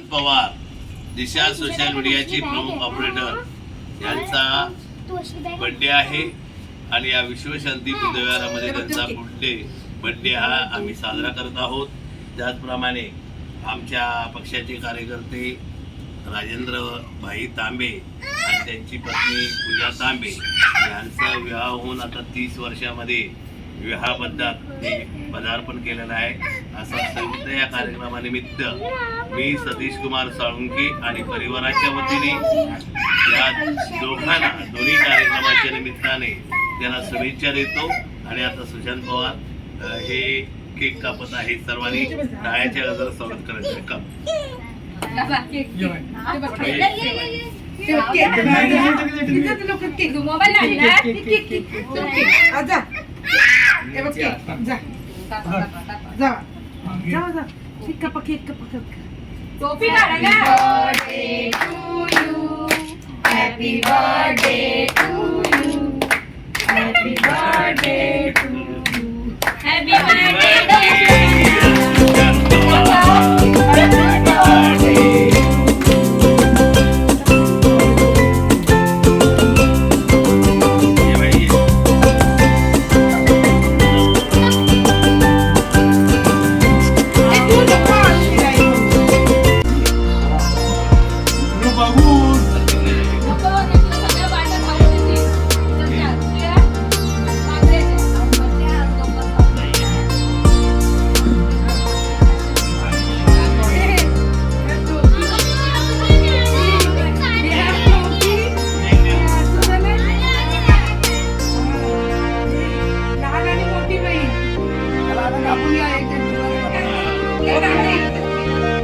सुशांत पवार दिशा social मीडियाचे प्रमुख operator यांचा बर्थडे आहे आणि या विश्वशांती बुद्धविहारामध्ये त्यांचा बर्थडे बर्थडे हा आम्ही साजरा करत आहोत. त्याचप्रमाणे आमच्या पक्षाचे कार्यकर्ते राजेंद्र भाई तांबे आणि त्यांची पत्नी पूजा तांबे यांचा विवाह होऊन आता तीस वर्षामध्ये विवाहाबद्दल ते पदार्पण केलेलं आहे. असा संयुक्त या कार्यक्रमानिमित्त मी सतीश कुमार साळुंके आणि परिवाराच्या वतीने या दोघांना दोन्ही कार्यक्रमाच्या निमित्ताने त्यांना शुभेच्छा देतो. आणि आता सुशांत पवार हे केक कापत आहे. सर्वांनी टाळ्याच्या गजर स्वागत करायचं. काप. मोबाईल आणला केक केक जा हे बघ केक. जा जा जा जा केक कापा केक कापा केक कापा. Ven aquí.